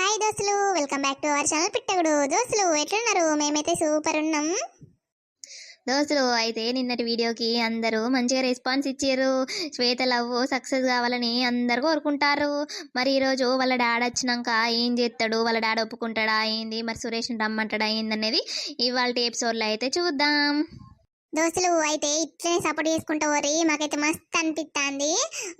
Hi దోస్తులు welcome back to our channel పిట్టగుడు. దోస్తులు ఎట్లున్నారు? మేమైతే సూపర్ ఉన్నాం. దోస్తులు అయితే నిన్నటి వీడియోకి అందరూ మంచిగా రెస్పాన్స్ ఇచ్చారు. శ్వేత లవ్ సక్సెస్ కావాలని అందరు కోరుకుంటారు. మరి ఈరోజు వాళ్ళ డాడ్ వచ్చినాక ఏం చేస్తాడు? వాళ్ళ డాడ్ ఒప్పుకుంటాడా? ఏంది? మరి సురేష్ని రమ్మంటాడా? ఏందనేది ఇవాళ ఎపిసోడ్లో అయితే చూద్దాం. దోస్తులు అయితే ఇట్లనే సపోర్ట్ చేసుకుంటూ పోరి. మాకైతే మస్త్ అనిపిస్తుంది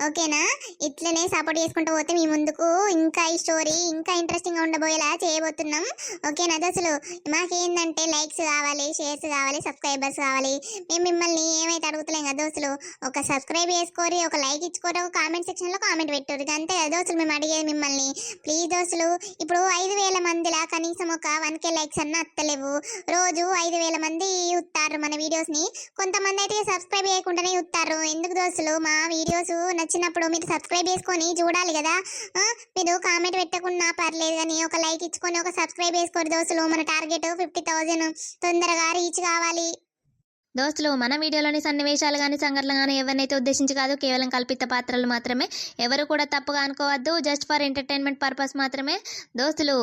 ఓకేనా? ఇట్లనే సపోర్ట్ చేసుకుంటూ పోతే మీ ముందుకు ఇంకా ఈ స్టోరీ ఇంకా ఇంట్రెస్టింగ్గా ఉండబోయేలా చేయబోతున్నాం. ఓకేనా దోస్తులు? మాకేందంటే లైక్స్ కావాలి షేర్స్ కావాలి సబ్స్క్రైబర్స్ కావాలి. మేము మిమ్మల్ని ఏమైతే అడుగుతలేం కదా దోస్తులు? ఒక సబ్స్క్రైబ్ చేసుకోరి ఒక లైక్ ఇచ్చుకోరు ఒక కామెంట్ సెక్షన్లో కామెంట్ పెట్టారు. అంతే కదా దోస్తులు? మేము అడిగేది మిమ్మల్ని. ప్లీజ్ దోస్తులు ఇప్పుడు ఐదు వేల మందిలా కనీసం ఒక వన్ కే లైక్స్ అన్న అత్తలేవు. రోజు ఐదు వేల మంది చూస్తారు మన వీడియోస్ని కానీ కొంతమంది అయితే సబ్స్క్రైబ్ చేయకుండానే చూస్తారు ఎందుకు దోస్తులు? మా వీడియోస్ నచ్చినప్పుడు మీరు సబ్స్క్రైబ్ చేసుకొని చూడాలి కదా. మీరు కామెంట్ పెట్టకుండా పర్లేదు కానీ ఒక లైక్ ఇచ్చుకొని ఒక సబ్స్క్రైబ్ చేసుకోరు దోస్తులు. మన టార్గెట్ ఫిఫ్టీ థౌజండ్ తొందరగా రీచ్ కావాలి. దోస్తులు మన వీడియోలోని సన్నివేశాలు కానీ సంఘటనలు కానీ ఎవరినైతే ఉద్దేశించి కాదు కేవలం కల్పిత పాత్రలు మాత్రమే. ఎవరు కూడా తప్పుగా అనుకోవద్దు జస్ట్ ఫర్ ఎంటర్టైన్మెంట్ పర్పస్ మాత్రమే. దోస్తులు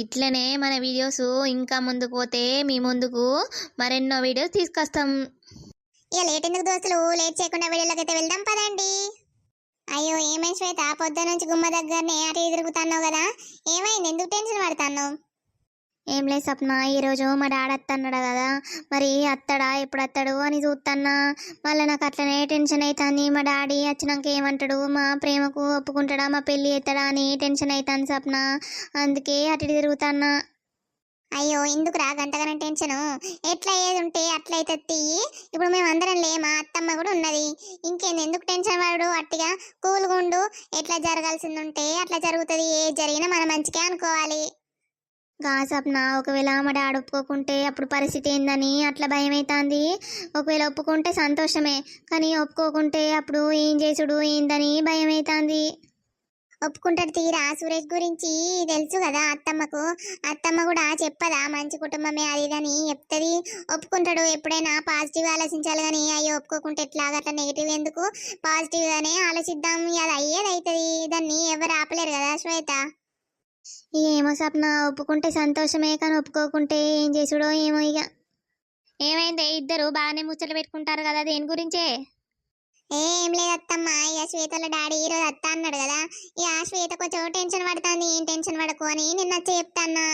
ఇట్లనే మన వీడియోస్ ఇంకా ముందుకు పోతే మీ ముందుకు మరెన్నో వీడియోస్ తీసుకొస్తాం. ఇక లేట్ ఎందుకు దోస్తులు? లేట్ చేయకుండా వీడియోలోకి అయితే వెళ్దాం పదండి. అయ్యో ఏమైంది శ్వేత? పొద్దు నుంచి గుమ్మ దగ్గరనే అటు ఇటు తిరుగుతున్నావు కదా. ఏమైంది? ఎందుకు టెన్షన్ పడుతున్నావు? ఏం లేదు సప్న ఈరోజు మా డాడీ అత్తన్నాడు కదా. మరి అత్తడా? ఎప్పుడు అత్తాడు అని చూస్తున్నా మళ్ళీ నాకు అట్లనే టెన్షన్ అవుతుంది మా డాడీ వచ్చినాక ఏమంటాడు? మా ప్రేమకు ఒప్పుకుంటాడా? మా పెళ్ళి ఎత్తడా అని టెన్షన్ అవుతాను సప్న. అందుకే అటు తిరుగుతున్నా. అయ్యో ఎందుకురా గంటగానే టెన్షన్. ఎట్లా ఏది ఉంటే అట్లయితే తీయి ఇప్పుడు మేము అందరం లేమా? అత్తమ్మ కూడా ఉన్నది. ఇంకేంది? ఎందుకు టెన్షన్ పడు అట్టిగా కూలుగుండు. ఎట్లా జరగాల్సింది ఉంటే అట్లా జరుగుతుంది. ఏ జరిగినా మన మంచిగా అనుకోవాలి. గాసప్నా ఒకవేళ మా డాడ్ ఒప్పుకోకుంటే అప్పుడు పరిస్థితి ఏందని అట్లా భయం అవుతుంది ఒకవేళ ఒప్పుకుంటే సంతోషమే కానీ ఒప్పుకోకుంటే అప్పుడు ఏం చేసుడు ఏందని భయం అవుతుంది ఒప్పుకుంటాడు తీరా సురేష్ గురించి తెలుసు కదా అత్తమ్మకు? అత్తమ్మ కూడా చెప్పదా మంచి కుటుంబమే అది ఇదని చెప్తుంది. ఒప్పుకుంటాడు ఎప్పుడైనా పాజిటివ్ ఆలోచించాలి కానీ అయ్యో ఒప్పుకోకుంటే ఎట్లాగా అట్లా నెగిటివ్ ఎందుకు? పాజిటివ్గానే ఆలోచిద్దాం అది అయ్యేది అవుతుంది దాన్ని ఎవరు ఆపలేరు కదా శ్వేత. ఏమో సప్న ఒప్పుకుంటే సంతోషమే కానీ ఒప్పుకోకుంటే ఏం చేసుడో ఏమో ఇక ఏమైంది? ఇద్దరు బాగానే ముచ్చట్లు పెట్టుకుంటారు కదా దేని గురించే? ఏం లేదు అత్తమ్మ ఇక శ్వేతల డాడీ ఈరోజు అత్త అన్నాడు కదా ఇక శ్వేత కొంచెం టెన్షన్ పడుతుంది ఏం టెన్షన్ పడకు అని నిన్న చెప్తాన్నా.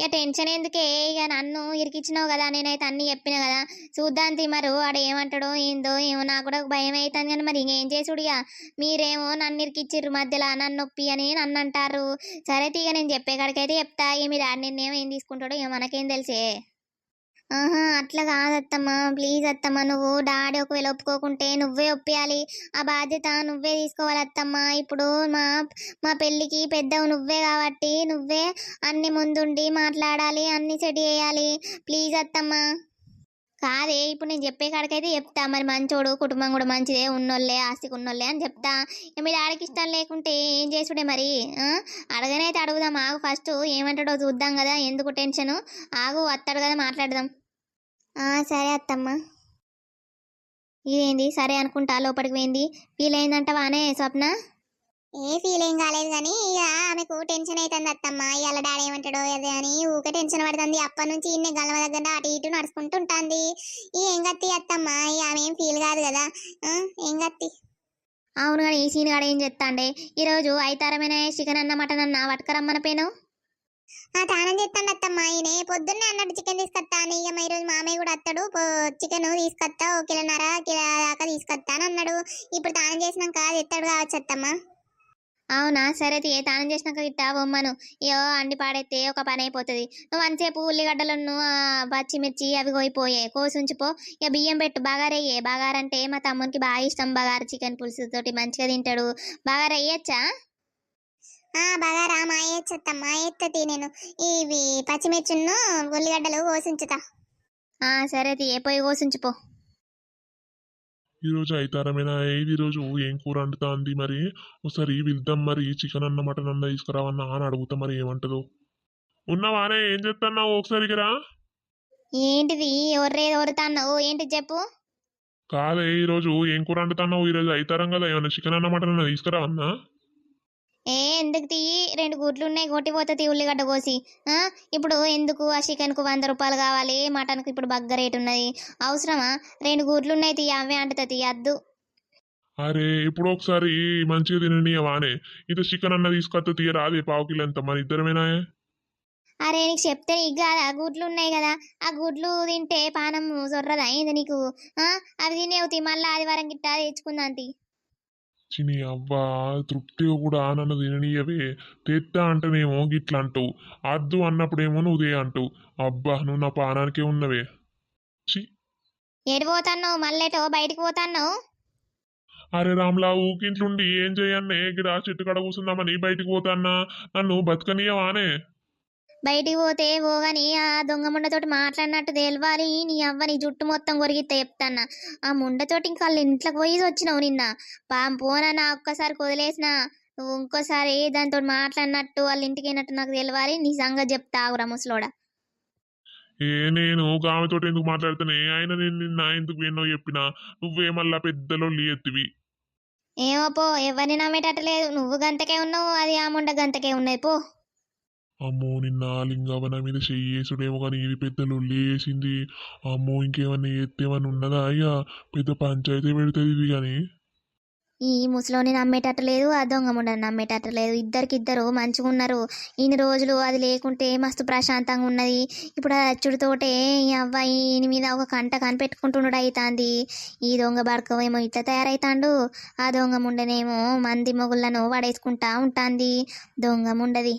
ఇక టెన్షన్ ఎందుకే? ఇక నన్ను ఇరికిచ్చినావు కదా నేనైతే అన్ని చెప్పిన కదా. చూద్దాం తిమరు వాడు ఏమంటాడో ఏందో ఏమో నాకు కూడా భయం అవుతుంది కానీ మరి ఇంకేం చేసుడు ఇక? మీరేమో నన్ను ఇరికిచ్చిర్రు మధ్యలో నన్ను నొప్పి అని నన్ను అంటారు సరే తీగ నేను చెప్పే కాడికైతే చెప్తా. ఇక మీ నిన్నేమో ఏం తీసుకుంటాడో ఏమో మనకేం తెలిసే. ఆహా అట్లా కాదత్తమ్మా. ప్లీజ్ అత్తమ్మా నువ్వు డాడీ ఒకవేళ ఒప్పుకోకుంటే నువ్వే ఒప్పియాలి. ఆ బాధ్యత నువ్వే తీసుకోవాలి అత్తమ్మా ఇప్పుడు మా మా పెళ్ళికి పెద్దవు నువ్వే కాబట్టి నువ్వే అన్ని ముందుండి మాట్లాడాలి అన్ని సెట్ చేయాలి. ప్లీజ్ అత్తమ్మా. కాదే ఇప్పుడు నేను చెప్పే కాడికైతే చెప్తా. మరి మంచోడు కుటుంబం కూడా మంచిదే ఉన్నోళ్ళే ఆస్తికి ఉన్నోళ్ళే అని చెప్తా. మీ డాడీకి ఇష్టం లేకుంటే ఏం చేసుడే మరి? అడగనైతే అడుగుదాం. ఆగు ఫస్ట్. ఏమంటాడో చూద్దాం కదా. ఎందుకు టెన్షన్? ఆగు వస్తాడు కదా మాట్లాడదాం. సరే అత్తమ్మ. ఇదేంది? సరే అనుకుంటా లోపలికి పోయింది. వీలైందంటవానే స్వప్న? ఏ ఫీల్ ఏం కాలేదు కానీ ఇక ఆమెకు టెన్షన్ అవుతుంది అత్తమ్మ. ఇవాళ డాడీ ఏమంటాడో అదే అని ఊకే టెన్షన్ పడుతుంది. అప్పటి నుంచి ఇన్ని గల్లమ దగ్గర అటు ఇటు నడుచుకుంటూ ఉంటుంది. ఈ ఏం గత్తి అత్తమ్మ? ఆమె ఏం ఫీల్ కాదు కదా. ఏం గత్తి అవును కానీ ఈ సీన్ కాడ ఏం చెప్తాండే? ఈరోజు ఐతారమైన చికెన్ అన్న మటన్ అన్న పట్టుకరమ్మన పేను ఆ తానం చేస్తాను అత్తమ్మ. ఆయనే పొద్దున్నే అన్నట్టు చికెన్ తీసుకొస్తాను ఇక మా ఈరోజు మామయ్య కూడా అత్తాడు చికెన్ తీసుకొస్తా. ఓ కిలోన్నర కిలో దాకా తీసుకొస్తాను అన్నాడు. ఇప్పుడు తానం చేసినాక అది కావచ్చు అత్తమ్మ. అవునా? సరే తీ తానం చేసినాక ఇట్టా బొమ్మను. ఏ అండి పాడైతే ఒక పని అయిపోతుంది. నువ్వు అంతసేపు ఉల్లిగడ్డలను పచ్చిమిర్చి అవి కోయిపోయే. కోసి ఉంచిపో. ఇక బియ్యం పెట్టు. బగారయ్యే బగారంటే మా తమ్మునికి బాగా ఇష్టం. బగారు చికెన్ పులుసు తోటి మంచిగా తింటాడు. బగారు అయ్యచ్చా బాగా రా మా ఎత్తమ్మ ఎత్తతి నేను. ఇవి పచ్చిమిర్చిను ఉల్లిగడ్డలు కోసించుతా. ఆ సరే తీ పోయి కోసి ఉంచిపో ఈరోజు అయితారమేనా ఈ రోజు ఏం కూర వండుతాంది మరి? ఒకసారి వెళ్దాం మరి చికెన్ అన్న మటన్ అన్న తీసుకురావన్నా అని అడుగుతా మరి ఏమంటదో. ఉన్నావానే ఏం చెప్తున్నావు ఒకసారి ఇక్కడ ఏంటిది? ఒర్రే ఒరుతాన్నావు ఏంటి చెప్పు. కాదే ఈరోజు ఏం కూర వండుతున్నావు? ఈరోజు అయితారం కదా ఏమన్నా చికెన్ అన్న మటన్ అన్న తీసుకురావన్నా? ఏ ఎందుకు తీయి రెండు గుడ్లు ఉన్నాయి కొట్టిపోతుంది ఉల్లిగడ్డ కోసి. ఆ? ఇప్పుడు ఎందుకు ఆ చికెన్కు వంద రూపాయలు కావాలి? మటన్కు ఇప్పుడు బగ్గ రేట్ ఉన్నది. అవసరమా? రెండు గుడ్లు ఉన్నాయి తీయ అవే అంటుతుంది తీయద్దు అరే ఇప్పుడు ఒకసారి మంచిగా తినని వానే ఇంత చికెన్ అన్న తీసుకొస్తే తీయరా? అదే పావు కిలో ఎంత? మన ఇద్దరమేనా? అరే నీకు చెప్తే నీకు కాదా? గుడ్లు ఉన్నాయి కదా. ఆ గుడ్లు తింటే పానం జొర్రదా ఏంది నీకు? ఆ? అవి తినేవుతి మళ్ళీ ఆదివారం గిట్ట తెచ్చుకుందాం తీ. చిని అవ్వా తృప్తిగా కూడా నన్ను తిననీయవే. తెత్తా అంటేనేమో గిట్ల అంటావు అద్దు అన్నప్పుడేమో నువ్వు దే అంటావు. అబ్బా నువ్వు నా పానానికే ఉన్నవే. చి ఏడు పోతాన్నావు? మళ్ళేటో బయటికి పోతాన్నావు? అరే రామ్లా ఊకింట్లుండి ఏం చేయన్నే? గిడా చెట్టు కడ కూర్చుందామని బయటికి పోతాన్నా. నన్ను బతకనీయవానే. బయటికి పోతే పోగాని ఆ దొంగ ముండతోటి మాట్లాడినట్టు తెలవాలి. నీ అవ్వ నీ జుట్టు మొత్తం కొరిగితే చెప్తాన్నా ఆ ముండతోటి ఇంకా వాళ్ళ ఇంట్లోకి పోయి వచ్చినావు నిన్న. పాం పోనా ఒక్కసారి వదిలేసిన నువ్వు ఇంకోసారి దాంతో మాట్లాడినట్టు వాళ్ళ ఇంటికి అయినట్టు నాకు తెలవాలి. నీ సంగతి చెప్తా ఆగురా ముసలోడా. ఏ నేను ఆమెతోటి ఎందుకు మాట్లాడుతానే ఆయన నేను నిన్న ఎందుకు ఎన్నో చెప్పినా? నువ్వే మళ్ళా పెద్దలో ఎత్తివి. ఏమో పో ఎవరిని నమ్మేటట్టు లేదు. నువ్వు గంతకే ఉన్నావు అది ఆ ముండ గంతకే ఉన్నది. పో. అమ్మో నిన్న లింగవన మీద చెయ్యేసుడేమో కానీ ఇది పెద్ద లొల్లి వేసింది అమ్మో ఇంకేమన్నా ఎత్తేమన్నా ఉన్నదా అయ్యా? పెద్ద పంచాయతీ పెడుతుంది ఇది కానీ ఈ ముసలోని నమ్మేటట్టు లేదు ఆ దొంగ ముండని నమ్మేటట్టు లేదు. ఇద్దరికిద్దరు మంచిగా ఉన్నారు ఇన్ని రోజులు అది లేకుంటే మస్తు ప్రశాంతంగా ఉన్నది. ఇప్పుడు ఆ అచ్చుడితోటే ఈ అబ్బాయి ఈయన మీద ఒక కంట కనిపెట్టుకుంటున్నాడు అవుతాంది ఈ దొంగ బడకవేమో ఇట్లా తయారైతాండు. ఆ దొంగ ముండనేమో మంది మొగుళ్ళను పడేసుకుంటా ఉంటాంది. దొంగ ముండది.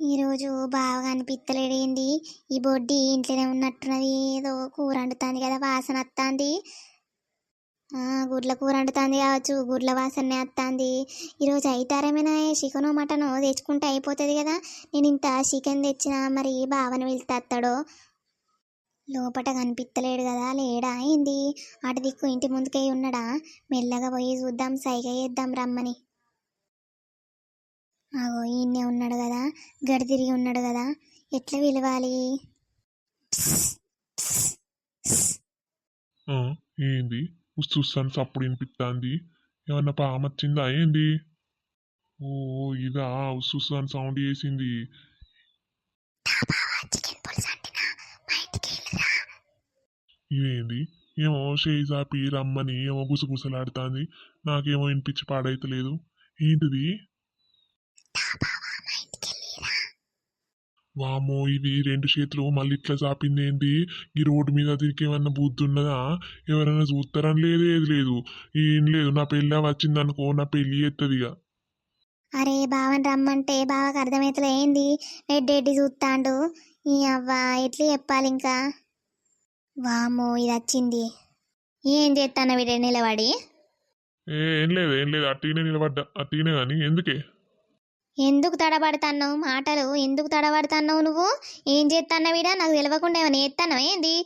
ఈరోజు బాగా అనిపిత్తలేడేంది ఈ బొడ్డి ఇంట్లోనే ఉన్నట్టున్నది. ఏదో కూర వండుతుంది కదా వాసన వస్తుంది గుడ్ల కూర వండుతుంది కావచ్చు గుడ్ల వాసనే వస్తుంది ఈరోజు అయితారేమైనా చికెను మటను తెచ్చుకుంటే అయిపోతుంది కదా. నేను ఇంత చికెన్ తెచ్చిన మరి బావని వెళ్తాడో లోపట కనిపిస్తలేడు కదా లేడా ఏంది? అటు దిక్కు ఇంటి ముందుకే ఉన్నాడా? మెల్లగా పోయి చూద్దాం సైగ చేద్దాం రమ్మని. అగో ఈయనే ఉన్నాడు కదా గడి తిరిగి ఉన్నాడు కదా ఎట్లా పిలవాలి? ఏంది? చూస్తాను సప్పుడు వినిపిస్తాంది ఏమన్నా పామచ్చిందా ఏంది? ఓ ఇదా చూస్తాను సౌండ్ చేసింది. ఇదేంది? ఏమో షేజా చాపి రమ్మని ఏమో గుసగుసలాడుతాంది. నాకేమో వినిపించి పాడైతలేదు. ఏంటిది? వామో ఇవి రెండు చేతులు మళ్ళీ ఇట్లా చాపింది ఏంటి ఈ రోడ్డు మీద దీనికి ఏమన్నా బుద్ధి ఉన్నదా? ఎవరైనా చూస్తారని లేదు ఏది లేదు. ఏం లేదు. నా పెళ్ళి వచ్చిందనుకో నా పెళ్ళి ఎత్తది ఇక అరే బావని రమ్మంటే బావకు అర్థమవుతలే ఏంది? రెడ్డి రెడ్డి చూస్తాండు ఈ అవ్వ ఎట్లా చెప్పాలి ఇంకా? వామో ఇది వచ్చింది. ఏం చేస్తాను వీడు? నిలబడి ఏ ఏం లేదు ఏం లేదు. అట్టినే నిలబడ్డా. అట్టినే కానీ ఎందుకే? ఎందుకు తడబడతాన్నావు? మాటలు ఎందుకు తడబడతాన్నావు నువ్వు? ఏం చేస్తాన్నావు నాకు తెలియకుండా ఏమైనా చేస్తాన్నావు ఏంది?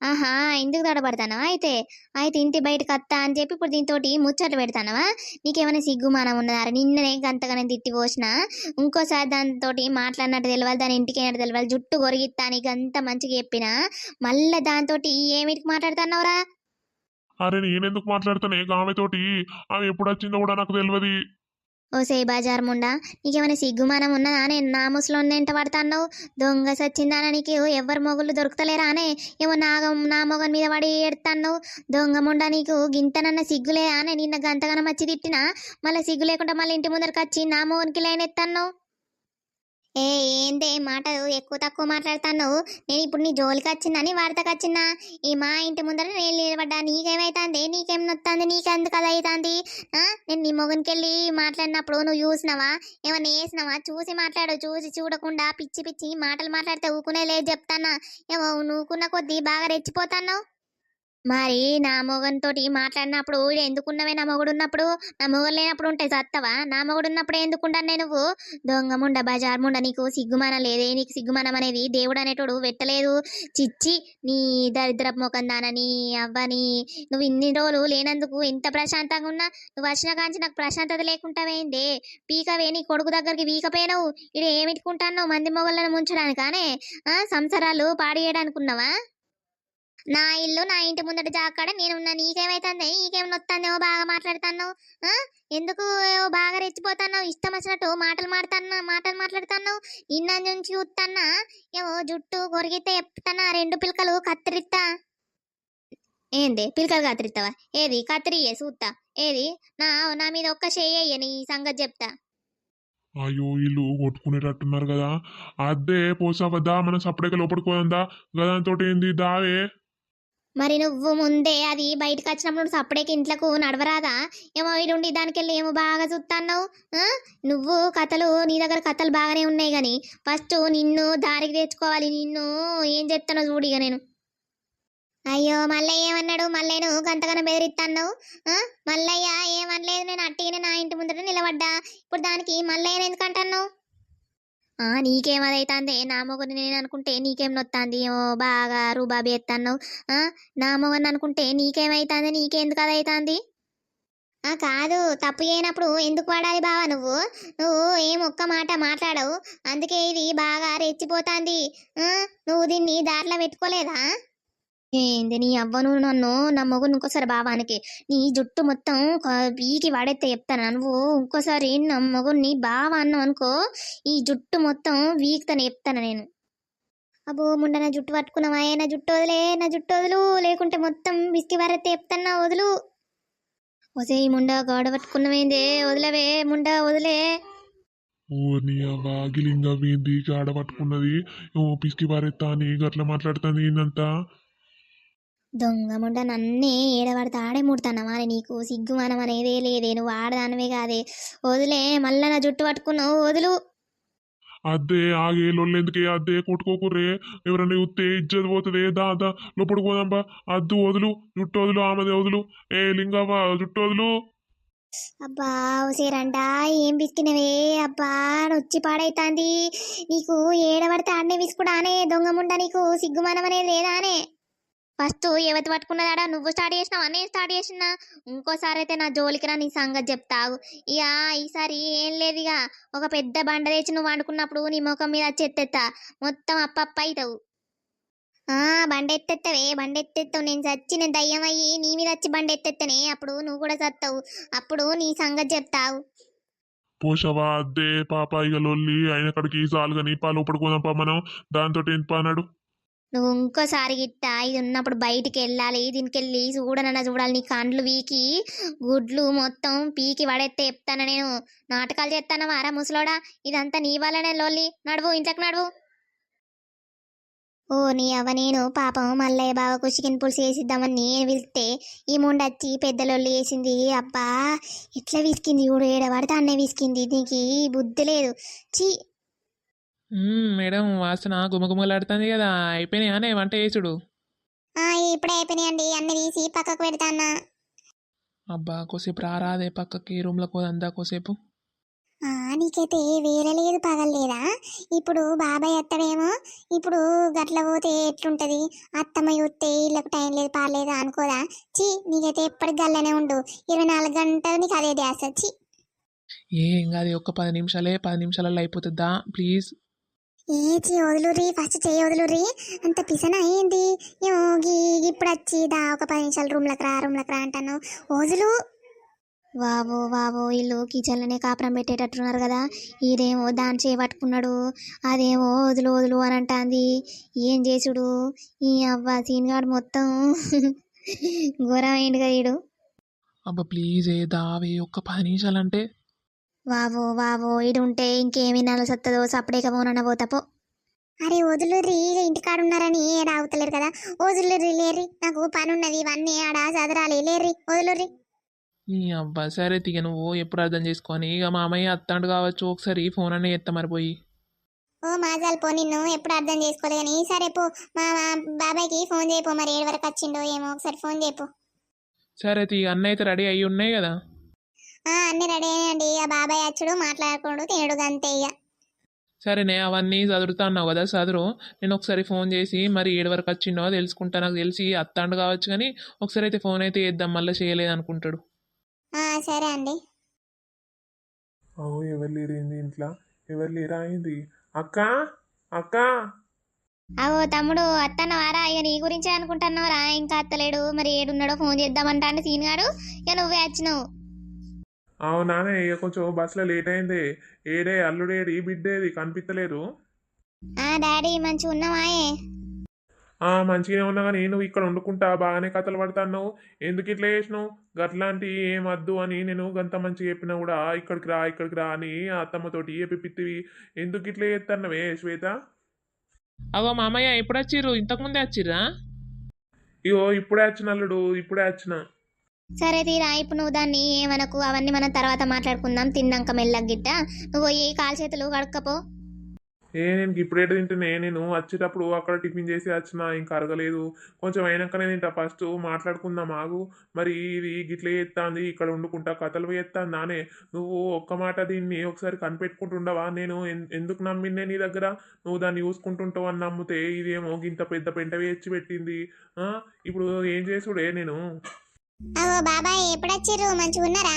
ఆహా ఎందుకు తడబడతానవా అయితే? అయితే ఇంటి బయటకు వస్తా అని చెప్పి ఇప్పుడు దీంతో ముచ్చట్లు పెడతానవా నీకేమైనా సిగ్గుమానం ఉన్నదా నిన్ననే గంతగానే తిట్టి పోసిన. ఇంకోసారి దాంతో మాట్లాడినట్టు తెలియాలి దాని ఇంటికి అయినట్టు తెలియాలి జుట్టు కొరిగిస్తా నీకు అంత మంచిగా చెప్పినా? మళ్ళీ దాంతో ఏమిటికి మాట్లాడుతున్నావురా? అరే నేనెందుకు మాట్లాడతానే ఆమెతోటి ఆమె ఎప్పుడు వచ్చిందో కూడా నాకు తెలియదు ఓసే బజార్ ముండా నీకేమైనా సిగ్గుమానం ఉన్నదా నేను నా ముసలోని ఎంట పడతాన్నావు? దొంగ సచ్చిందాన నీకు? ఎవ్వరు మొగుళ్ళు దొరుకుతలేరా అనే? ఏమో నాగం నా మొగన్ మీద పడి ఏడుతాన్నావు? దొంగ ముండా నీకు గింతనన్న సిగ్గులే అనే? నిన్న గంతగనం వచ్చి తిట్టినా? మళ్ళీ సిగ్గు లేకుండా మళ్ళీ ఇంటి ముందరకు వచ్చి నా మొగనికి లైన్ ఎత్తాన్నావు? ఏ ఏందే మాటలు ఎక్కువ తక్కువ మాట్లాడుతున్నావు? నేను ఇప్పుడు నీ జోలికి వచ్చిందని వార్తకు వచ్చినా ఈ మా ఇంటి ముందర నేను నిలబడ్డా నీకేమైతుంది? నీకేం నొత్తుంది? నీకెందుకు అది అవుతుంది నేను నీ మొగనికి వెళ్ళి మాట్లాడినప్పుడు నువ్వు చూసినావా? ఏమన్నా వేసినావా చూసి మాట్లాడు చూసి చూడకుండా పిచ్చి పిచ్చి మాటలు మాట్లాడితే ఊకునే లేదు చెప్తానా ఏమో నువ్వుకున్న కొద్దీ బాగా రెచ్చిపోతాను మరి నా మొగన్తోటి మాట్లాడినప్పుడు ఈడ ఎందుకున్నవే నా మొగుడు ఉన్నప్పుడు నా మొగుడు లేనప్పుడు ఉంటే సత్తవా? నా మొగుడు ఉన్నప్పుడు ఎందుకుంటానే నువ్వు దొంగ ముండ బజార్ ముండ నీకు సిగ్గుమానం లేదే. నీకు సిగ్గుమానం అనేది దేవుడు అనేటోడు పెట్టలేదు చిచ్చి నీ దరిద్ర ముఖం నీ అవ్వని నువ్వు ఇన్ని రోజులు లేనందుకు ఎంత ప్రశాంతంగా ఉన్నా? నువ్వు వచ్చిన కాంచి నాకు ప్రశాంతత లేకుంటావేందే పీకవే నీ కొడుకు దగ్గరికి వీకపోయినావు. ఇడు ఏమిట్టుకుంటాను మంది మొగళ్ళను ముంచడానికానే? ఆ సంసారాలు పాడేయడానికి ఉన్నావా నా ఇల్లు నా ఇంటి ముందట జాకాడ నేనున్నా నీకేమైతుంది? నీకేం నొత్తాందేమో బాగా మాట్లాడుతున్నావు ఆ? ఎందుకు ఏవో బాగా రెచ్చిపోతున్నావు? ఇష్టం వచ్చినట్టు మాటలు మాడుతున్నా మాటలు మాట్లాడుతున్నావు? నిన్న నుంచి చూస్తున్నా ఏమో జుట్టు కొరిగితే చెప్తానా రెండు పిలకలు కత్తిరిస్తా ఏంది? పిలకలు కత్తిరిస్తావా ఏది? కత్తిరియే చూస్తా ఏది? నా నా మీద ఒక్క చెయ్యి నీ సంగతి చెప్తా. అయ్యో వీళ్ళు కొట్టుకునేటట్టున్నారు కదా. అదే పోసావద్దా మనం సపరేట్గా లోపలికి పోదా గదాంతో ఏంది దావే. మరి నువ్వు ముందే అది బయటకు వచ్చినప్పుడు నువ్వు సప్పుడేకి నడవరాదా? ఏమో ఇడుండి దానికి వెళ్ళి ఏమో బాగా చూస్తున్నావు నువ్వు కథలు నీ దగ్గర కథలు బాగానే ఉన్నాయి కానీ ఫస్ట్ నిన్ను దారికి తెచ్చుకోవాలి నిన్ను ఏం చెప్తానో చూడు ఇక నేను. అయ్యో మల్లయ్య ఏమన్నాడు? మల్లయ్యను గంతగానో బెదిరిస్తున్నావు మల్లయ్య ఏమనలేదు నేను అట్టిగానే నా ఇంటి ముందర నిలబడ్డా. ఇప్పుడు దానికి మల్లయ్యను ఎందుకు అంటున్నావు నా మొగని నేను అనుకుంటే నీకేం నొత్తాంది ఓ బాగా రూబాబి ఎత్తన్నావు. నా మొగని అనుకుంటే నీకేమైతుంది? నీకెందుకు అదైతుంది కాదు తప్పు చేయనప్పుడు ఎందుకు పడాలి బావా నువ్వు? నువ్వు ఏం ఒక్క మాట మాట్లాడవు. అందుకే ఇది బాగా రెచ్చిపోతాంది. నువ్వు దీన్ని దారిలో పెట్టుకోలేదా? ఏంది? నీ అవ్వను నన్ను నా మొగుడు ఇంకోసారి బావానికి. నీ జుట్టు మొత్తం పీకి వాడెత్తే చెప్తాను నువ్వు? ఇంకోసారి నా మొగుడిని బావా అన్నావు అనుకో ఈ జుట్టు మొత్తం వీక్తని చెప్తాను నేను. అబ్బో ముండ నా జుట్టు పట్టుకున్నావా? నా జుట్టు వదిలే నా జుట్టు వదులు. లేకుంటే మొత్తం బిస్కి వారైతే చెప్తాన్నా వదులు. ఒసే ఈ ముండ గోడ పట్టుకున్నవేందే వదిలేవే ముండ వదిలే. ఓ నీ వాగిలింగ వీంది గాడ పట్టుకున్నది. ఏమో పిసికి వారెత్తా అని గట్ల మాట్లాడుతుంది ఏందంతా? దొంగ ముండ నన్నే ఏడబడితే ఆడే ముడతానమా నీకు? సిగ్గుమానం అనేదే లేదే నువ్వు ఆడదానవే కాదే. వదిలే మళ్ళా నా జుట్టు పట్టుకున్నావు వదులు. అద్దే ఆగే లొల్లెందుకే అద్దే కొట్టుకోకుర్రే. ఎవరన్నా చూస్తే ఇజ్జత్ పోతుంది దా దా లోపలికి పోదాంబా. అద్దు వదులు జుట్టు వదులు ఆమెదే వదులు. ఏ లింగవ్వ జుట్టు వదులు. అబ్బా సేరంటా ఏం బిస్కినవే అబ్బా నొచ్చి పాడైతాంది. నీకు ఏడబడితే ఆడనే విసుకుడానే దొంగ ముండ నీకు సిగ్గుమానం అనేది లేదానే. ఫస్ట్ ఎవతి పట్టుకున్నదాడా నువ్వు స్టార్ట్ చేసినావా? నేను స్టార్ట్ చేసినా? ఇంకోసారి అయితే నా జోలికి రా నీ సంగతి చెప్తావు. ఇక ఈసారి ఏం లేదు ఇక ఒక పెద్ద బండ తెచ్చి నువ్వు వండుకున్నప్పుడు నీ ముఖం మీద వచ్చి మొత్తం అప్పప్ప అవుతావు ఆ బండ ఎత్తెత్తవే బండ ఎత్తెత్తావు. నేను చచ్చి నేను దయ్యం అయ్యి నీ మీద వచ్చి బండ ఎత్తెత్తనే. అప్పుడు నువ్వు కూడా చస్తావు. అప్పుడు నీ సంగతి చెప్తావు. పోషవా అద్దే పాప ఇక లొల్లి అయిన కాడికి సాలుగని పా లోపలికి మనం. దాంతో ఏంటి అన్నాడు? నువ్వు ఇంకోసారి గిట్ట ఇది ఉన్నప్పుడు బయటికి వెళ్ళాలి దీనికి వెళ్ళి చూడనన్నా చూడాలి నీ కండ్లు వీకి గుడ్లు మొత్తం పీకి పడేస్తే చెప్తాను నేను? నాటకాలు చేస్తాను వారా ముసలోడా? ఇదంతా నీ వల్లనే లోల్లి. నడువు ఇంట్లోకి నడువు. ఓ నీ అవ్వ నేను పాపం మల్లయ్య బావకు చికెన్ పులుసు వేసిద్దామని నేను పిలిస్తే ఈ ముండొచ్చి పెద్దలొల్లి వేసింది అబ్బా ఎట్లా విసికింది చూడు ఏడబడితే అన్నే విసికింది. నీకు బుద్ధి లేదు. చీ మ్మ్, మేడం వాసన గుమగుమలాడుతుంది కదా అయిపోయినాయానే వంట చేసుడు? ఆ, ఇప్పుడే అయిపోయినాయండి అన్ని తీసి పక్కకు పెడతానా అబ్బా కోసేపు రారాదే పక్కకి రూమ్లోకి పోదందా కోసేపు? ఆ, నీకైతే వేరే లేదు పగలేదా ఇప్పుడు బాబాయ్ అత్తడేమో ఇప్పుడు గట్ల పోతే ఎట్లుంటది? అత్తమ్మ చూస్తే ఇళ్ళకు టైం లేదు పాలేదు అనుకోదా? చి నీకైతే ఎప్పటికి గల్లనే ఉండు. ఇరవై నాలుగు గంటలు నీకు అదే ధ్యాస చి ఏం కాదు ఒక్క పది నిమిషాలే పది నిమిషాలలో అయిపోతుందా? ప్లీజ్. ఏ చి ఫస్ట్ చేయి వదులురి అంత పిసన అయ్యింది యోగి ఇప్పుడు వచ్చిదా ఒక పది నిమిషాలు రూమ్లకు రా రూమ్లకు రా అంటాను. వదులు. వావో వావో వీళ్ళు కిచెన్లోనే కాపురం పెట్టేటట్టున్నారు కదా. ఇదేమో దాని చేపట్టుకున్నాడు అదేమో వదులు వదులు అని అంటాంది. ఏం చేసుడు? ఈ అవ్వ సీన్గాడు మొత్తం ఘోరమైంది కదా ఈడు. అబ్బా ప్లీజ్ ఏ దావే ఒక్క పది నిమిషాలంటే వావో వావో ఈడు ఉంటే ఇంకేమి సత్తదో సప్పుడేక పోనన్న పోతాపో అరే వదులుర్రి ఇక ఇంటికాడ ఉన్నారని ఏడ ఆగుతలేరు కదా. వదులుర్రి లేర్రి నాకు పని ఉన్నది ఇవన్నీ ఆడ చదరాలి లేర్రి వదులుర్రి. నీ అబ్బా సరే తిగ నువ్వు ఎప్పుడు అర్థం చేసుకొని ఇక మామయ్య అత్తాండు కావచ్చు ఒకసారి ఫోన్ అనే ఎత్త మరిపోయి ఓ మాజాలు పో నిన్ను ఎప్పుడు అర్థం చేసుకోలేదు కానీ సరే పో మా బాబాయ్కి ఫోన్ చేయపో మరి ఏడు వరకు వచ్చిండో ఏమో ఒకసారి ఫోన్ చేయపో సరే తీ అన్న అయితే రెడీ అయ్యి ఉన్నాయి కదా. అన్ని రెడీ అయ్యండి ఆ బాబాయ్ వచ్చుడు మాట్లాడుకోడు తినడు అంతే ఇక సరేనే అవన్నీ చదువుతా అన్నావు కదా చదువు నేను ఒకసారి ఫోన్ చేసి మరి ఏడు వరకు వచ్చిండో తెలుసుకుంటా నాకు తెలిసి అత్తాండు కావచ్చు కానీ ఒకసారి అయితే ఫోన్ అయితే వేద్దాం మళ్ళీ చేయలేదు అనుకుంటాడు. ఆ సరే అండి. అవు ఎవరు లేరేంది ఇంట్లో? ఎవరు లేరా అయింది అక్క? అక్క? అవో తమ్ముడు అత్తన్నవారా ఇక నీ గురించే అనుకుంటున్నావురా? ఇంకా అత్తలేడు. మరి ఏడున్నాడో ఫోన్ చేద్దామంటాను సీన్ గాడు ఇక నువ్వే వచ్చినావు అవునానే ఇక కొంచెం బస్సులో లేట్ అయింది. ఏడే అల్లుడేడి బిడ్డేది కనిపించలేదు ఆ డాడీ మంచి ఉన్నావాయే ఆ మంచిగానే ఉన్నా కానీ నువ్వు ఇక్కడ వండుకుంటా బాగానే కథలు పడతాన్నావు. ఎందుకు ఇట్లా చేసినావు? గట్లాంటి ఏం వద్దు అని నేను గంత మంచిగా చెప్పినా కూడా ఇక్కడికి రా ఇక్కడికి రా అని ఆ అత్తమ్మతోటి చెప్పిత్తివి ఎందుకు ఇట్లా చేస్తున్నావే శ్వేత? అగో మామయ్య ఎప్పుడు వచ్చిర్రు ఇంతకుముందే వచ్చిర్రా? ఇగో ఇప్పుడే వచ్చిన అల్లుడు ఇప్పుడే వచ్చిన. సరే తీరా ఇప్పుడు నువ్వు దాన్ని ఏమనకు? అవన్నీ మనం తర్వాత మాట్లాడుకుందాం. తిన్నాక మెల్లగిట్ట నువ్వు ఏ కాలు చేతులు కడకపో ఏ నేను ఇప్పుడే తింటున్నా? నేను? వచ్చేటప్పుడు అక్కడ టిఫిన్ చేసి వచ్చిన ఇంకా అరగలేదు. కొంచెం అయినాకనే తింటా. ఫస్ట్ మాట్లాడుకుందాం ఆగు. మరి ఇది గిట్ల ఎత్తాంది ఇక్కడ వండుకుంటా కథలు ఎత్తాను నానే. నువ్వు ఒక్క మాట దీన్ని ఒకసారి కనిపెట్టుకుంటుండవా? నేను ఎందుకు నమ్మిందే నీ దగ్గర? నువ్వు దాన్ని చూసుకుంటుంటావు అని నమ్మితే ఇదేమో గింత పెద్ద పెంట వేచి పెట్టింది. ఇప్పుడు ఏం చేసుడే నేను? అవో బాబాయ్ ఎప్పుడొచ్చిర్రు? మంచిగా ఉన్నారా?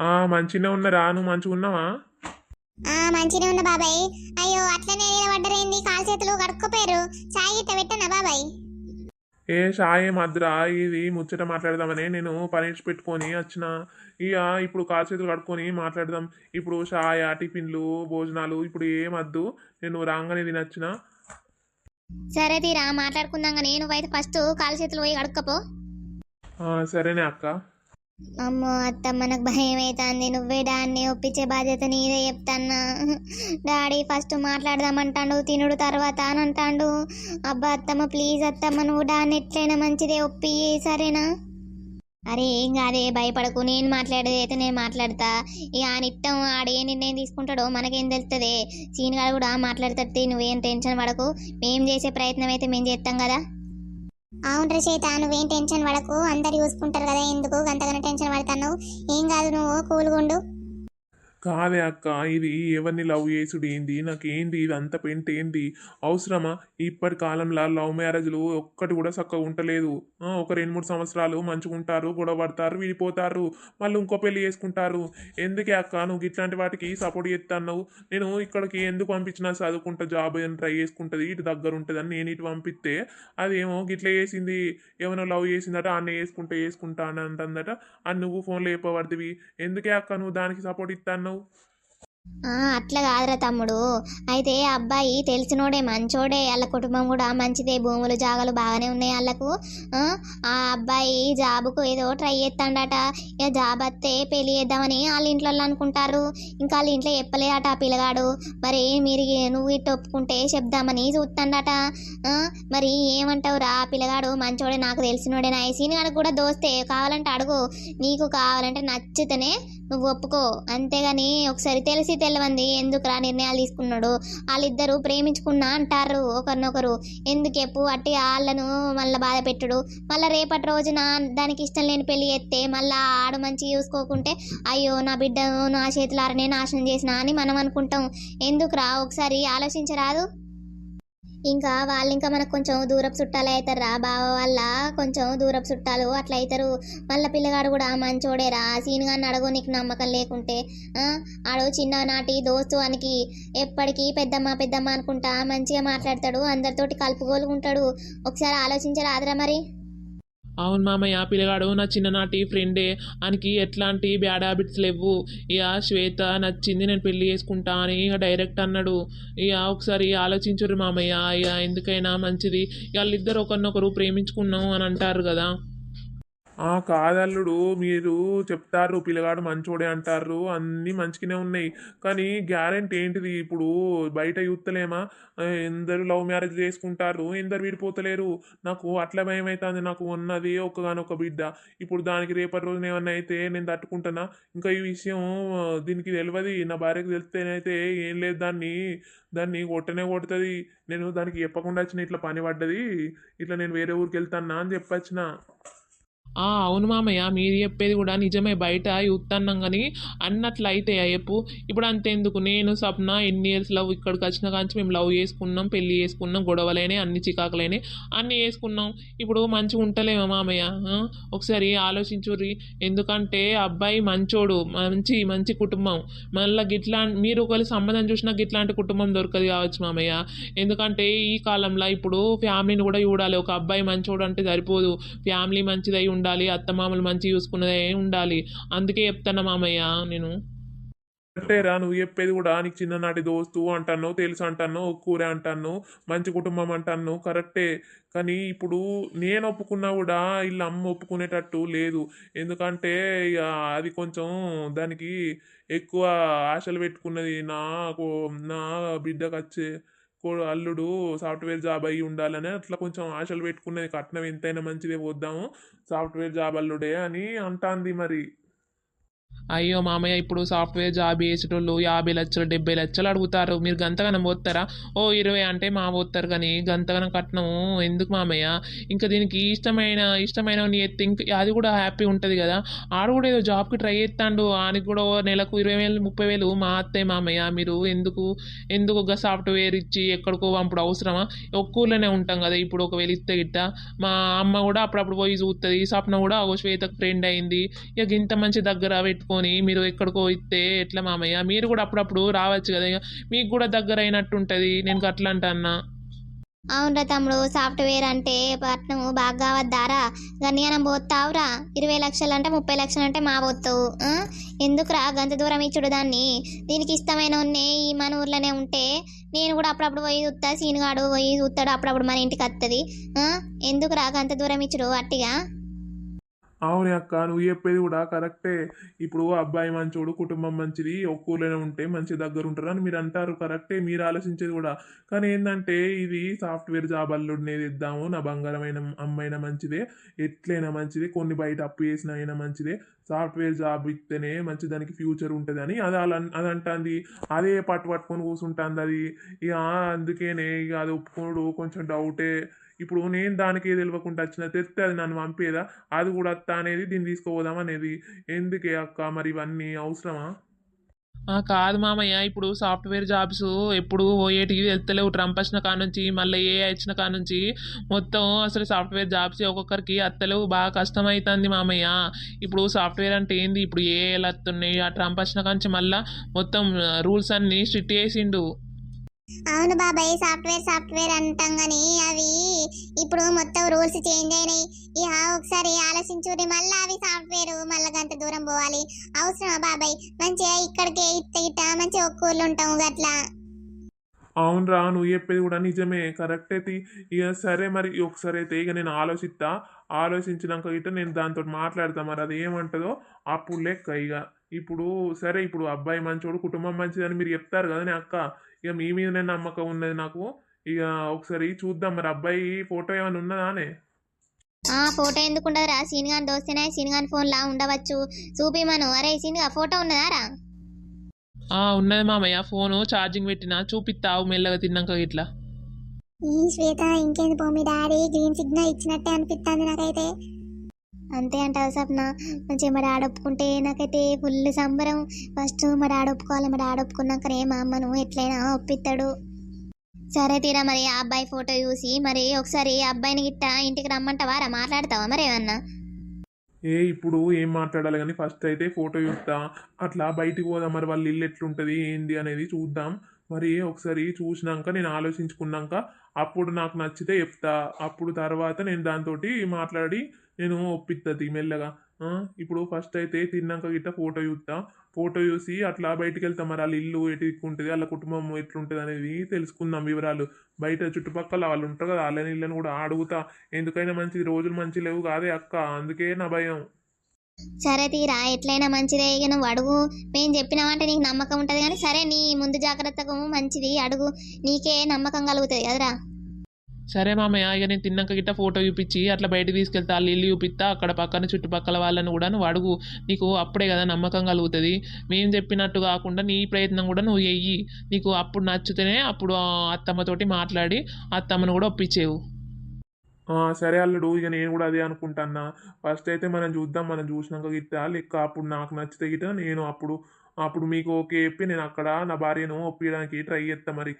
ఆ మంచిగానే ఉన్నరా నువ్వు మంచిగా ఉన్నావా? ఆ మంచిగా ఉన్న బాబాయ్. అయ్యో అట్లనే నిలబడ్డరేంది? కాలు చేతులు కడుక్కోపోయారు. చాయ్ గిట్ట పెట్టనా బాబాయ్? ఏ షాయే మద్ర. ఇది ముచ్చట మాట్లాడదామని నేను పరీక్ష పెట్టుకొని వచ్చిన. ఇక ఇప్పుడు కాలు చేతులు కడుక్కొని మాట్లాడదాం. ఇప్పుడు షాయ టిఫిన్లు భోజనాలు ఇప్పుడు ఏం వద్దు. నేను రాగానే తినొచ్చిన. సరే తీరా మాట్లాడుకుందాం కానీ నువ్వైతే ఫస్ట్ కాలు చేతులు పోయి కడుక్కపో. సరేనే అక్క. అమ్మో అత్తమ్మ మనకు భయం అవుతుంది నువ్వే డాన్ని ఒప్పించే బాధ్యత నీదే చెప్తాన్నా. డాడీ ఫస్ట్ మాట్లాడదామంటాడు తినుడు తర్వాత అని అంటాడు అబ్బా అత్తమ్మ ప్లీజ్ అత్తమ్మ నువ్వు డాన్ని ఎట్లయినా మంచిదే ఒప్పి సరేనా? అరే ఏం కాదే భయపడకు. నేను మాట్లాడేది అయితే నేను మాట్లాడతా. ఇక ఆ నిట్టం ఆడే నిర్ణయం తీసుకుంటాడో మనకేం తెలుస్తుంది సీన్ గారు కూడా మాట్లాడతాడు నువ్వేం టెన్షన్ పడకు. మేం చేసే ప్రయత్నం అయితే మేము చేస్తాం కదా? అవును రచయిత నువ్వేం టెన్షన్ పడకు. అందరు చూసుకుంటారు కదా ఎందుకు? అంతకన్నా టెన్షన్ పడతాను ఏం కాదు నువ్వు కూలుగుండు. కాదే అక్క ఇది ఎవరిని లవ్ చేసుడు ఏంది నాకేంది ఇది అంత పెంట ఏంది అవసరమా? ఇప్పటి కాలంలో లవ్ మ్యారేజ్లు ఒక్కటి కూడా చక్కగా ఉండలేదు. ఒక రెండు మూడు సంవత్సరాలు మంచిగా ఉంటారు గొడవ పడతారు విడిపోతారు మళ్ళీ ఇంకో పెళ్ళి చేసుకుంటారు. ఎందుకే అక్క? నువ్వు ఇట్లాంటి వాటికి సపోర్ట్ చేస్తాను నేను ఇక్కడికి ఎందుకు పంపించినా చదువుకుంటా జాబ్ ఏదైనా ట్రై చేసుకుంటుంది ఇటు దగ్గర ఉంటుంది అని నేను ఇటు పంపిస్తే అదేమో గిట్ల చేసింది ఏమైనా లవ్ చేసిందట అన్న వేసుకుంటా వేసుకుంటా అని అంటుందట. అని నువ్వు ఫోన్లో చెప్పబడుతుంది ఎందుకే అక్క? నువ్వు దానికి సపోర్ట్ ఇస్తాను ఆ, అట్లా కాదురా తమ్ముడు. అయితే ఆ అబ్బాయి తెలిసినోడే మంచోడే. వాళ్ళ కుటుంబం కూడా మంచిదే. భూములు జాగాలు బాగానే ఉన్నాయి వాళ్ళకు. ఆ, అబ్బాయి జాబుకు ఏదో ట్రై చేస్తాడట. ఇక జాబ్ వస్తే పెళ్ళి చేద్దామని వాళ్ళ ఇంట్లో వాళ్ళు అనుకుంటారు. ఇంకా వాళ్ళ ఇంట్లో చెప్పలేదట ఆ పిల్లగాడు. మరి మీరు నువ్వు ఇటు ఒప్పుకుంటే చెప్దామని చూస్తాడట. మరి ఏమంటావురా? ఆ పిల్లగాడు మంచోడే నాకు తెలిసినోడే. నా సీన్ కూడా దోస్తే. కావాలంటే అడుగు. నీకు కావాలంటే నచ్చితేనే నువ్వు ఒప్పుకో. అంతేగాని ఒకసారి తెలిసి తెలవంది. తెలియంది ఎందుకురా నిర్ణయాలు తీసుకున్నాడు? వాళ్ళిద్దరూ ప్రేమించుకున్నా అంటారు ఒకరినొకరు. ఎందుకెప్పు అట్టి వాళ్ళను మళ్ళీ బాధ పెట్టుడు. మళ్ళీ రేపటి రోజున దానికి ఇష్టం లేని పెళ్ళి ఎత్తే మళ్ళీ ఆడు మంచి చూసుకోకుంటే అయ్యో నా బిడ్డను నా చేతులారనే నాశనం చేసిన అని మనం అనుకుంటాం. ఎందుకురా? ఒకసారి ఆలోచించరాదు? ఇంకా వాళ్ళు ఇంకా మనకు కొంచెం దూరపు చుట్టాలు అవుతారా బావ వల్ల కొంచెం దూరపు చుట్టాలు అట్లా అవుతారు మళ్ళీ పిల్లగాడు కూడా మంచోడేరా సీనుగా అడుగు నీకు నమ్మకం లేకుంటే ఆడు చిన్ననాటి దోస్తు అనికి ఎప్పటికీ పెద్దమ్మ పెద్దమ్మ అనుకుంటా మంచిగా మాట్లాడతాడు. అందరితోటి కలుపుగోలుకుంటాడు ఒకసారి ఆలోచించరాదురా మరి? అవును మామయ్య పిల్లగాడు నా చిన్ననాటి ఫ్రెండే. ఆయనకి ఎట్లాంటి బ్యాడ్ హ్యాబిట్స్ లేవు. ఇక శ్వేత నచ్చింది నేను పెళ్ళి చేసుకుంటా అని ఇక డైరెక్ట్ అన్నాడు. ఇక ఒకసారి ఆలోచించరు మామయ్య ఇక ఎందుకైనా మంచిది. వాళ్ళిద్దరు ఒకరినొకరు ప్రేమించుకున్నాం అని అంటారు కదా. కాదల్లుడు మీరు చెప్తారు పిల్లగాడు మంచోడే అంటారు అన్నీ మంచిగానే ఉన్నాయి. కానీ గ్యారెంటీ ఏంటిది ఇప్పుడు? బయట చూస్తలేమా? ఎందరు లవ్ మ్యారేజ్ చేసుకుంటారు ఎందరు విడిపోతలేరు? నాకు అట్లా భయం అవుతుంది నాకు ఉన్నది ఒక్కగానొక్క బిడ్డ. ఇప్పుడు దానికి రేపటి రోజున ఏమన్నా అయితే నేను తట్టుకుంటానా? ఇంకా ఈ విషయం దీనికి తెలియదు నా భార్యకు తెలిస్తేనైతే ఏం లేదు దాన్ని. దాన్ని కొట్టనే కొడుతుంది. నేను దానికి చెప్పకుండా వచ్చిన ఇట్లా పని పడ్డది. ఇట్లా నేను వేరే ఊరికి వెళ్తానా అని చెప్పొచ్చిన. అవును మామయ్య మీరు చెప్పేది కూడా నిజమే. బయట చూస్తున్నాం కానీ అన్నట్లయితే చెప్పు. ఇప్పుడు అంతెందుకు? నేను సప్న ఎన్ని ఇయర్స్ లవ్ ఇక్కడికి వచ్చిన కానీ మేము లవ్ చేసుకున్నాం పెళ్ళి చేసుకున్నాం గొడవలైనా అన్ని చికాకులైనా అన్ని చేసుకున్నాం. ఇప్పుడు మంచిగా ఉంటలేమా మామయ్య? ఒకసారి ఆలోచించుర్రి. ఎందుకంటే అబ్బాయి మంచోడు మంచి మంచి కుటుంబం. మళ్ళీ గిట్లా మీరు ఒకవేళ సంబంధం చూసినా గిట్లాంటి కుటుంబం దొరకదు కావచ్చు మామయ్య. ఎందుకంటే ఈ కాలంలో ఇప్పుడు ఫ్యామిలీని కూడా చూడాలి. ఒక అబ్బాయి మంచోడు అంటే సరిపోదు. ఫ్యామిలీ మంచిదై ఉండాలి అత్తమామలు మంచి చూసుకున్నదే ఉండాలి. అందుకే చెప్తాను మామయ్య నేను. కరెక్టేరా నువ్వు చెప్పేది కూడా నీకు చిన్ననాటి దోస్తు అంటాను తెలుసు అంటాను ఒక్కూరే అంటాను మంచి కుటుంబం అంటాను కరెక్టే. కానీ ఇప్పుడు నేను ఒప్పుకున్నా కూడా వీళ్ళ అమ్మ ఒప్పుకునేటట్టు లేదు. ఎందుకంటే ఇక అది కొంచెం దానికి ఎక్కువ ఆశలు పెట్టుకున్నది నాకు నా బిడ్డకు వచ్చే అల్లుడు సాఫ్ట్వేర్ జాబ్ అయ్యి ఉండాలని అట్లా కొంచెం ఆశలు పెట్టుకున్నది. కట్నం ఎంతైనా మంచిదే పోద్దాము. సాఫ్ట్వేర్ జాబ్ అల్లుడే అని అంటాంది మరి. అయ్యో మామయ్య ఇప్పుడు సాఫ్ట్వేర్ జాబ్ చేసేటోళ్ళు యాభై లక్షలు డెబ్బై లక్షలు అడుగుతారు. మీరు గంతగనం పోతారా? ఓ ఇరవై అంటే మా పోతారు కానీ గంతగనం కట్నం ఎందుకు మామయ్య? ఇంకా దీనికి ఇష్టమైన ఇష్టమైన ఎత్తి అది కూడా హ్యాపీ ఉంటుంది కదా. ఆడు కూడా ఏదో జాబ్కి ట్రై చేస్తాడు. ఆయనకి కూడా ఓ నెలకు ఇరవై వేలు ముప్పై వేలు మా అత్తయ్య మామయ్య మీరు ఎందుకు ఎందుకు ఒక సాఫ్ట్వేర్ ఇచ్చి ఎక్కడికో అప్పుడు అవసరమా? ఒక్క ఉంటాం కదా ఇప్పుడు ఒకవేళ ఇస్తే గిట్ట. మా అమ్మ కూడా అప్పుడప్పుడు పోయి చూస్తుంది సప్న కూడా ఓ శ్వేతకు ఫ్రెండ్ అయింది. ఇక ఇంత మంచి దగ్గర పెట్టుకొని మీరు ఎక్కడికో ఇస్తే ఎట్లా మామయ్య? మీరు కూడా అప్పుడప్పుడు రావచ్చు కదా మీకు కూడా దగ్గర అయినట్టు ఉంటుంది. నేను అట్లా అంటన్నా అవునరా తమ్ముడు సాఫ్ట్వేర్ అంటే పట్నం బాగా కావద్దారా గన్యానం పోతావురా ఇరవై లక్షలు అంటే ముప్పై లక్షలు అంటే మా పోతావు ఎందుకురా గంత దూరం ఇచ్చుడు దాన్ని? దీనికి ఇష్టమైన ఉన్నే ఈ మన ఊర్లోనే ఉంటే నేను కూడా అప్పుడప్పుడు పోయి చూస్తా సీనుగాడు పోయి చూస్తాడు అప్పుడప్పుడు మన ఇంటికి వస్తుంది ఎందుకురా గంత దూరం ఇచ్చుడు అట్టిగా అవునే అక్క నువ్వు చెప్పేది కూడా కరెక్టే. ఇప్పుడు అబ్బాయి మంచోడు కుటుంబం మంచిది ఒక్కూరులోనే ఉంటే మంచి దగ్గర ఉంటారు అని మీరు అంటారు కరెక్టే మీరు ఆలోచించేది కూడా. కానీ ఏంటంటే ఇది సాఫ్ట్వేర్ జాబ్ అల్లుడినేది ఇద్దాము నా బంగారమైన అమ్మైనా మంచిదే ఎట్లయినా మంచిదే కొన్ని బయట అప్పు చేసిన అయినా మంచిదే సాఫ్ట్వేర్ జాబ్ ఇస్తేనే మంచి దానికి ఫ్యూచర్ ఉంటుందని అది అలా అది అంటుంది. అదే పట్టు పట్టుకొని కూర్చుంటుంది అది. ఇక అందుకేనే ఇక అది ఒప్పుకోడు కొంచెం డౌటే. ఇప్పుడు నేను దానికి తెలియకుండా వచ్చిన తెస్తే అది నన్ను పంపేదా? అది కూడా అత్త అనేది దీన్ని తీసుకుపోదాం అనేది. ఎందుకే అక్క? మరి ఇవన్నీ అవసరమా? కాదు మామయ్య. ఇప్పుడు సాఫ్ట్వేర్ జాబ్స్ ఎప్పుడు ఓఏటికి వెళ్తలేవు. ట్రంప్ వచ్చిన కాడ నుంచి మళ్ళీ ఏ వచ్చిన కాడ నుంచి మొత్తం అసలు సాఫ్ట్వేర్ జాబ్స్ ఒక్కొక్కరికి అత్తలేవు. బాగా కష్టం అవుతుంది మామయ్య. ఇప్పుడు సాఫ్ట్వేర్ అంటే ఏంది? ఇప్పుడు ఏ వస్తున్నాయి ఆ ట్రంప్ వచ్చిన కాడ నుంచి మళ్ళీ మొత్తం రూల్స్ అన్నీ స్ట్రిక్ట్ చేసిండు. అవును బాబాయ్ సాఫ్ట్వేర్ సాఫ్ట్వేర్ అంటాం కానీ అవి ఇప్పుడు మొత్తం రూల్స్ చేంజ్ అయినాయి. ఇక ఒకసారి ఆలోచించుర్రి మళ్ళీ అవి సాఫ్ట్వేర్ మళ్ళీ గంట దూరం పోవాలి. అవసరమా బాబాయ్? మంచిగా ఇక్కడికే ఇట్ట ఇట్ట మంచిగా ఒక్క ఊళ్ళు ఉంటాము గట్లా. అవునరా నువ్వు చెప్పేది కూడా నిజమే. కరెక్ట్ అయితే ఇక సరే మరి ఒకసారి అయితే ఇక నేను ఆలోచిస్తా ఆలోచించినాక గిట్ట నేను దాంతో మాట్లాడతా. మరి అది ఏమంటుందో అప్పుడు లెక్క ఇక ఇప్పుడు సరే ఇప్పుడు అబ్బాయి మంచోడు కుటుంబం మంచిదని మీరు చెప్తారు కదా నే అక్క. ఇక మీ మీదనే నమ్మకం ఉన్నది నాకు. ఇక ఒకసారి చూద్దాం మరి అబ్బాయి ఫోటో ఏమైనా ఉన్నదానే ఆ ఫోటో ఎందుకు ఉండదురా సీన్గాన్ దోస్తేనే సీన్గాన్ ఫోన్లా ఉండవచ్చు. చూపిమను అరే సీన్గా ఫోటో ఉన్నదారా ఆ ఉన్నది మామయ్య. ఫోను ఛార్జింగ్ పెట్టినా. చూపిస్తావు మెల్లగా తిన్నాక ఇట్లా. ఈ శ్వేత ఇంకేంది పో మీ డాడీ? గ్రీన్ సిగ్నల్ ఇచ్చినట్టే అనిపిస్తుంది నాకైతే. అంతే అంటావు సప్న. మంచిగా మా డాడీ ఒప్పుకుంటే నాకైతే ఫుల్ సంబరం. ఫస్ట్ మా డాడీ ఒప్పుకోవాలి మా డాడీ ఒప్పుకున్నాకనే మా అమ్మను ఎట్లయినా ఒప్పిస్తాడు సరే తీరా మరి ఆ అబ్బాయి ఫోటో చూసి మరి ఒకసారి ఆ అబ్బాయిని గిట్ట ఇంటికి రమ్మంటావారా మాట్లాడతావా మరి ఏమన్నా? ఏ ఇప్పుడు ఏం మాట్లాడాలి కానీ ఫస్ట్ అయితే ఫోటో చూస్తా. అట్లా బయటికి పోదాం మరి వాళ్ళ ఇల్లు ఎట్లుంటుంది ఏంది అనేది చూద్దాం. మరి ఒకసారి చూసినాక నేను ఆలోచించుకున్నాక అప్పుడు నాకు నచ్చితే చెప్తా. అప్పుడు తర్వాత నేను దాంతో మాట్లాడి నేను ఒప్పిస్తుంది మెల్లగా ఇప్పుడు ఫస్ట్ అయితే తిన్నాక గిట్ట ఫోటో చూస్తా ఫోటో చూసి అట్లా బయటికి వెళ్తాం మరి వాళ్ళ ఇల్లు ఎటు ఉంటుంది వాళ్ళ కుటుంబం ఎట్లుంటుంది అనేది తెలుసుకుందాం వివరాలు. బయట చుట్టుపక్కల వాళ్ళు ఉంటారు కదా వాళ్ళని ఇళ్ళని కూడా అడుగుతా. ఎందుకైనా మంచిది రోజులు మంచి లేవు కాదే అక్క అందుకే నా భయం. సరే తీరా ఎట్లయినా మంచిదే. ఇక నువ్వు అడుగు. మేము చెప్పినామంటే నీకు నమ్మకం ఉంటుంది కానీ సరే నీ ముందు జాగ్రత్తగా మంచిది. అడుగు. నీకే నమ్మకం కలుగుతుంది కదరా. సరే మామయ్య ఇక నేను తిన్నాక గిట్ట ఫోటో చూపించి అట్లా బయట తీసుకెళ్తా వాళ్ళు ఇల్లు చూపిస్తా అక్కడ పక్కన చుట్టుపక్కల వాళ్ళని కూడా నువ్వు అడుగు నీకు అప్పుడే కదా నమ్మకం కలుగుతుంది. మేము చెప్పినట్టు కాకుండా నీ ప్రయత్నం కూడా నువ్వు చెయ్యి. నీకు అప్పుడు నచ్చితేనే అప్పుడు అత్తమ్మతోటి మాట్లాడి అత్తమ్మను కూడా ఒప్పించేవు. సరే అల్లుడు ఇక నేను కూడా అదే అనుకుంటున్నా. ఫస్ట్ అయితే మనం చూద్దాం మనం చూసినాక గిట్ట లెక్క అప్పుడు నాకు నచ్చితే గిట్ట నేను అప్పుడు అప్పుడు మీకు ఓకే చెప్పి నేను అక్కడ నా భార్యను ఒప్పించడానికి ట్రై చేస్తా మరి.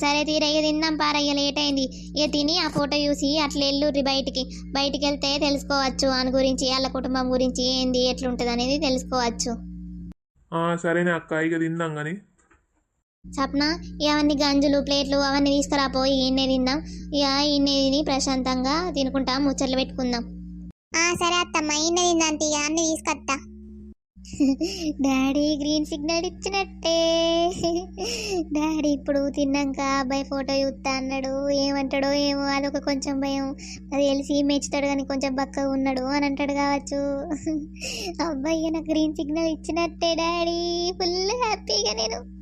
సరే తీరా ఇక తిందాం పారా ఇక లేట్ అయింది. ఇక తిని ఆ ఫోటో చూసి అట్లా ఎల్లుర్రి బయటికి బయటికి వెళ్తే తెలుసుకోవచ్చు అని గురించి వాళ్ళ కుటుంబం గురించి ఏంది ఎట్లుంటుంది అనేది తెలుసుకోవచ్చు. ఆ, సరేనే అక్క ఇక తిందాం కానీ సప్న ఇక అవన్నీ గంజులు ప్లేట్లు అవన్నీ తీసుకురా పోయి ఈయన్నే తిందాం. ఇక ఈయన్నే తిని ప్రశాంతంగా తినుకుంటా ముచ్చట్లు పెట్టుకుందాం. ఆ సరే అత్తమ్మ ఇన్న తిందంతి అన్ని తీసుకొత్తా. డాడీ గ్రీన్ సిగ్నల్ ఇచ్చినట్టే. డాడీ ఇప్పుడు తిన్నాక అబ్బాయి ఫోటో చూస్తా అన్నాడు. ఏమంటాడో ఏమో అదొక కొంచెం భయం. అది తెలిసి మెచ్చుతాడు కానీ కొంచెం బక్కగా ఉన్నాడు అని అంటాడు కావచ్చు. అబ్బాయి నాకు గ్రీన్ సిగ్నల్ ఇచ్చినట్టే డాడీ. ఫుల్ హ్యాపీగా నేను